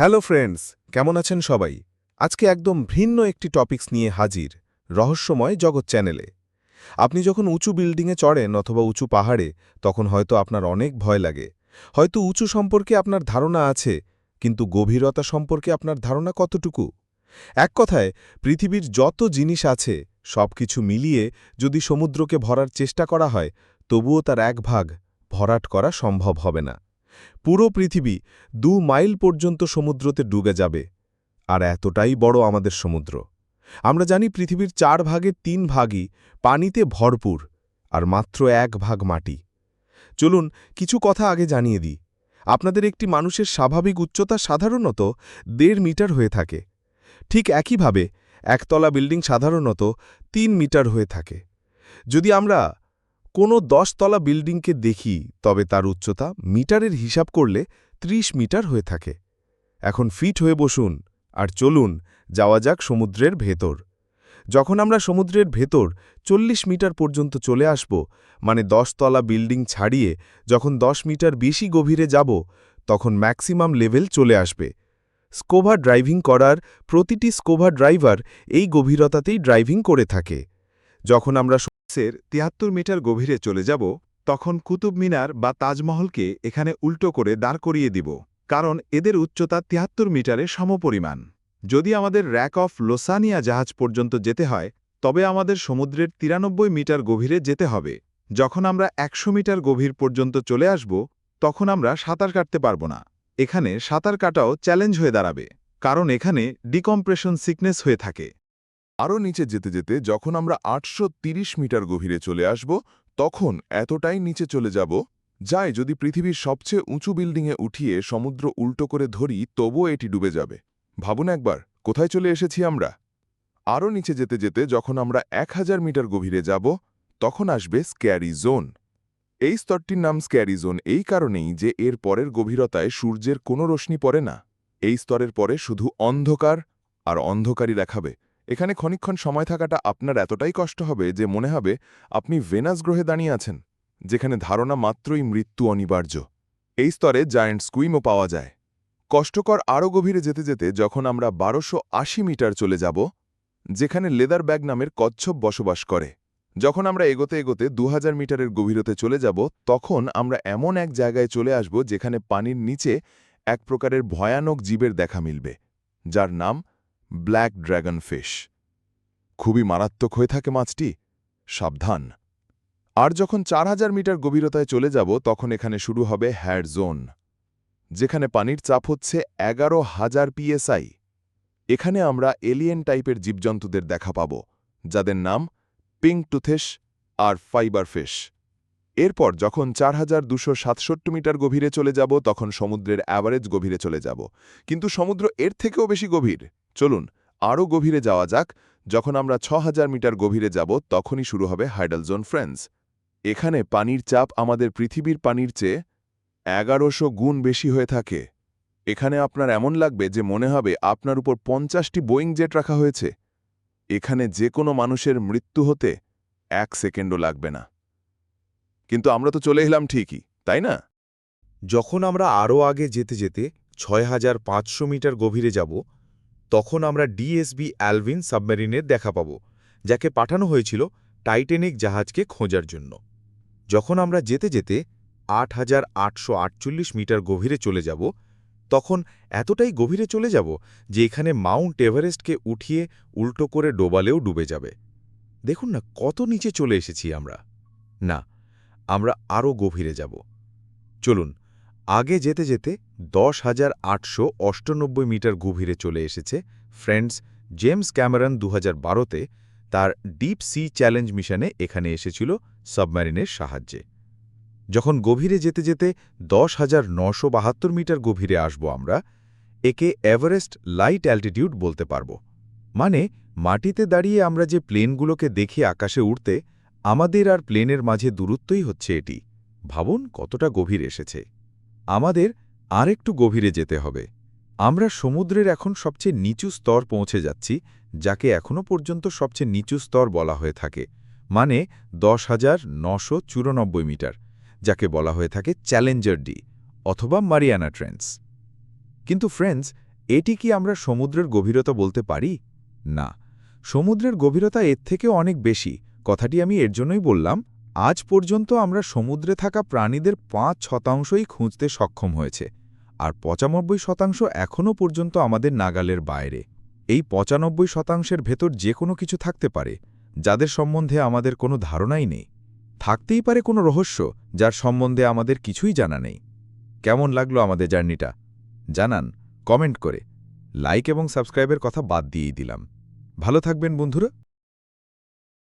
Hello friends, কেমন আছেন সবাই? আজকে একদম ভিন্ন একটি টপিকস নিয়ে হাজির, রহস্যময় জগৎ চ্যানেলে। আপনি যখন উঁচু বিল্ডিংয়ে চড়েন অথবা উঁচু পাহাড়ে, তখন হয়তো আপনার অনেক ভয় লাগে। হয়তো উঁচু সম্পর্কে আপনার ধারণা আছে, কিন্তু গভীরতা সম্পর্কে আপনার ধারণা কতটুকু? এক কথায়, পৃথিবীর যত জিনিস আছে, সবকিছু মিলিয়ে যদি সমুদ্রকে ভরার চেষ্টা করা হয়, তবুও তার এক ভাগ ভরাট করা সম্ভব হবে না। পুরো পৃথিবী দু মাইল পর্যন্ত সমুদ্রতে ডুবে যাবে। আর এতটাই বড় আমাদের সমুদ্র। আমরা জানি পৃথিবীর চার ভাগের তিন ভাগই পানিতে ভরপুর, আর মাত্র এক ভাগ মাটি। চলুন কিছু কথা আগে জানিয়ে দিই। আপনাদের একটি মানুষের স্বাভাবিক উচ্চতা সাধারণত দেড় মিটার হয়ে থাকে। ঠিক একইভাবে একতলা বিল্ডিং সাধারণত তিন মিটার হয়ে থাকে। যদি আমরা কোনো দশতলা বিল্ডিংকে দেখি, তবে তার উচ্চতা মিটারের হিসাব করলে ৩০ মিটার হয়ে থাকে। এখন ফিট হয়ে বসুন আর চলুন, যাওয়া যাক সমুদ্রের ভেতর। যখন আমরা সমুদ্রের ভেতর চল্লিশ মিটার পর্যন্ত চলে আসব মানে দশতলা বিল্ডিং ছাড়িয়ে যখন দশ মিটার বেশি গভীরে যাব, তখন ম্যাক্সিমাম লেভেল চলে আসবে। স্কোভা ড্রাইভিং করার প্রতিটি স্কোভা ড্রাইভার এই গভীরতাতেই ড্রাইভিং করে থাকে। যখন আমরা সের তিয়াত্তর মিটার গভীরে চলে যাব, তখন কুতুব মিনার বা তাজমহলকে এখানে উল্টো করে দাঁড় করিয়ে দিব, কারণ এদের উচ্চতা তিয়াত্তর মিটারে সমপরিমাণ। যদি আমাদের র্যাক অফ লোসানিয়া জাহাজ পর্যন্ত যেতে হয়, তবে আমাদের সমুদ্রের তিরানব্বই মিটার গভীরে যেতে হবে। যখন আমরা একশো মিটার গভীর পর্যন্ত চলে আসব, তখন আমরা সাঁতার কাটতে পারব না। এখানে সাঁতার কাটাও চ্যালেঞ্জ হয়ে দাঁড়াবে, কারণ এখানে ডিকম্প্রেশন সিকনেস হয়ে থাকে। আরও নিচে যেতে যেতে যখন আমরা আটশো মিটার গভীরে চলে আসব, তখন এতটাই নিচে চলে যাব, যাই যদি পৃথিবীর সবচেয়ে উঁচু বিল্ডিংয়ে উঠিয়ে সমুদ্র উল্টো করে ধরি, তবুও এটি ডুবে যাবে। ভাবুন একবার, কোথায় চলে এসেছি আমরা? আরও নিচে যেতে যেতে যখন আমরা এক হাজার মিটার গভীরে যাব, তখন আসবে স্ক্যারি জোন। এই স্তরটির নাম স্ক্যারি জোন এই কারণেই যে এর পরের গভীরতায় সূর্যের কোনো রশ্মি পড়ে না। এই স্তরের পরে শুধু অন্ধকার আর অন্ধকারই দেখাবে। এখানে ক্ষণিক্ষণ সময় থাকাটা আপনার এতটাই কষ্ট হবে যে মনে হবে আপনি ভেনাস গ্রহে দাঁড়িয়ে আছেন, যেখানে ধারণা মাত্রই মৃত্যু অনিবার্য। এই স্তরে জায়েন্ট স্কুইমও পাওয়া যায়। কষ্টকর আরও গভীরে যেতে যেতে যখন আমরা বারোশো মিটার চলে যাব, যেখানে লেদার ব্যাগ নামের কচ্ছপ বসবাস করে, যখন আমরা এগোতে এগোতে দু হাজার মিটারের গভীরতে চলে যাব, তখন আমরা এমন এক জায়গায় চলে আসব যেখানে পানির নিচে এক প্রকারের ভয়ানক জীবের দেখা মিলবে, যার নাম ব্ল্যাক ড্র্যাগন ফিশ। খুবই মারাত্মক হয়ে থাকে মাছটি। সাবধান। আর যখন চার হাজার মিটার গভীরতায় চলে যাব, তখন এখানে শুরু হবে হ্যাড জোন, যেখানে পানির চাপ হচ্ছে এগারো হাজার পিএসআই। এখানে আমরা এলিয়েন টাইপের জীবজন্তুদের দেখা পাব, যাদের নাম পিঙ্ক টুথেশ আর ফাইবার ফিশ। এরপর যখন চার হাজার দুশো সাতষট্টি মিটার গভীরে চলে যাব, তখন সমুদ্রের অ্যাভারেজ গভীরে চলে যাব। কিন্তু সমুদ্র এর থেকেও বেশি গভীর। চলুন আরও গভীরে যাওয়া যাক। যখন আমরা ছ মিটার গভীরে যাব, তখনই শুরু হবে হাইডাল জোন ফ্রেন্ডস। এখানে পানির চাপ আমাদের পৃথিবীর পানির চেয়ে এগারোশো গুণ বেশি হয়ে থাকে। এখানে আপনার এমন লাগবে যে মনে হবে আপনার উপর পঞ্চাশটি বোয়িং জেট রাখা হয়েছে। এখানে যে কোনো মানুষের মৃত্যু হতে এক সেকেন্ডও লাগবে না। কিন্তু আমরা তো চলে এলাম ঠিকই, তাই না? যখন আমরা আরও আগে যেতে যেতে ছয় হাজার পাঁচশো মিটার গভীরে যাব তখন আমরা ডিএসবি অ্যালভিন সাবমেরিনের দেখা পাব, যাকে পাঠানো হয়েছিল টাইটেনিক জাহাজকে খোঁজার জন্য। যখন আমরা যেতে যেতে আট হাজার আটশো আটচল্লিশ মিটার গভীরে চলে যাব, তখন এতটাই গভীরে চলে যাব যে এখানে মাউন্ট এভারেস্টকে উঠিয়ে উল্টো করে ডোবালেও ডুবে যাবে। দেখুন না, কত নিচে চলে এসেছি আমরা। না, আমরা আরও গভীরে যাব। চলুন আগে যেতে যেতে দশ হাজার মিটার গভীরে চলে এসেছে ফ্রেন্ডস জেমস ক্যামেরন দু হাজার তার ডিপ সি চ্যালেঞ্জ মিশনে এখানে এসেছিল সাবমেরিনের সাহায্যে। যখন গভীরে যেতে যেতে দশ হাজার নশো মিটার গভীরে আসব আমরা, একে এভারেস্ট লাইট অ্যালটিটিউড বলতে পারব। মানে মাটিতে দাঁড়িয়ে আমরা যে প্লেনগুলোকে দেখে আকাশে উঠতে আমাদের আর প্লেনের মাঝে দূরত্বই হচ্ছে এটি। ভাবুন কতটা গভীর এসেছে। আমাদের আরেকটু গভীরে যেতে হবে। আমরা সমুদ্রের এখন সবচেয়ে নিচু স্তর পৌঁছে যাচ্ছি, যাকে এখনও পর্যন্ত সবচেয়ে নিচু স্তর বলা হয়ে থাকে মানে দশ হাজার নশো চুরানব্বই মিটার, যাকে বলা হয়ে থাকে চ্যালেঞ্জার ডি, অথবা মারিয়ানা ট্রেন্স। কিন্তু ফ্রেন্ডস, এটি কি আমরা সমুদ্রের গভীরতা বলতে পারি? না। সমুদ্রের গভীরতা এর থেকেও অনেক বেশি, কথাটি আমি এর জন্যই বললাম আজ পর্যন্ত আমরা সমুদ্রে থাকা প্রাণীদের পাঁচ শতাংশই খুঁজতে সক্ষম হয়েছে, আর পঁচানব্বই শতাংশ এখনও পর্যন্ত আমাদের নাগালের বাইরে। এই পঁচানব্বই শতাংশের ভেতর যে কোনো কিছু থাকতে পারে, যাদের সম্বন্ধে আমাদের কোনো ধারণাই নেই। থাকতেই পারে কোনো রহস্য, যার সম্বন্ধে আমাদের কিছুই জানা নেই। কেমন লাগল আমাদের জার্নিটা? জানান, কমেন্ট করে। লাইক এবং সাবস্ক্রাইবের কথা বাদ দিয়েই দিলাম। ভালো থাকবেন বন্ধুরা।